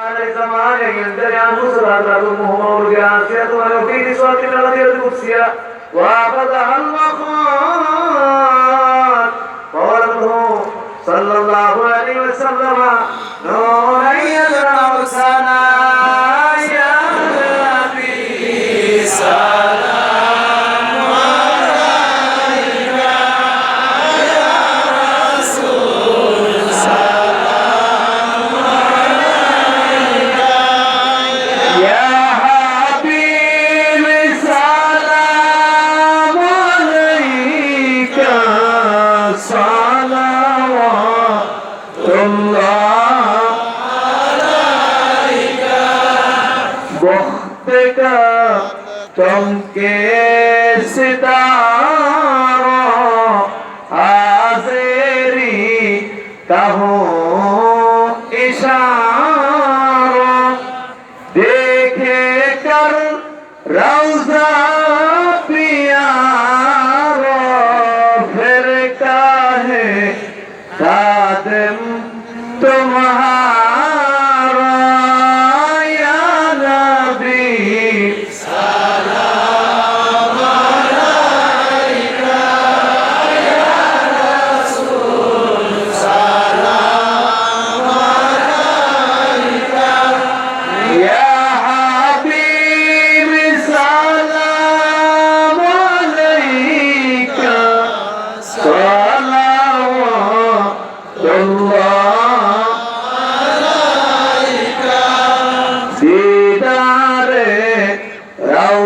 सारे जमाने के अंदर या मुसलमान तुम हो गया से तुम्हारे बीच स्वाति नदी कुछ किया वापस अल्लाह চমকে সিতার আজেরি কাহো ইশার। দেখে কর রওজা পিয়ার ফির কাহে দাদম তোমার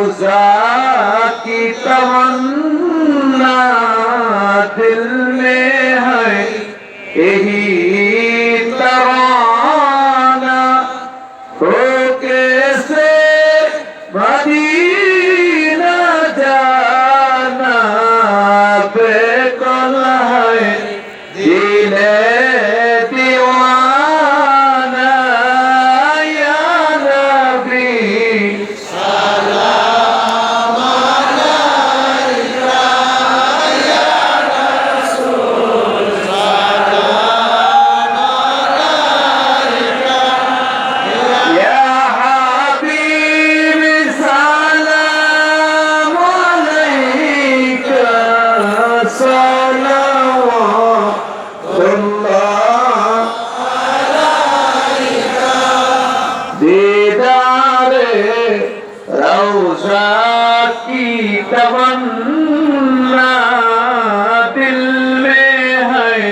रौजा की तमन्ना दिल में है यही तराना हो कैसे मदीना রে রৌজা কি তমন্না দিল মে হ্যায়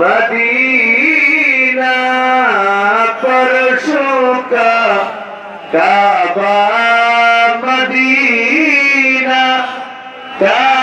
मदीना परशों का काबा मदीना काबा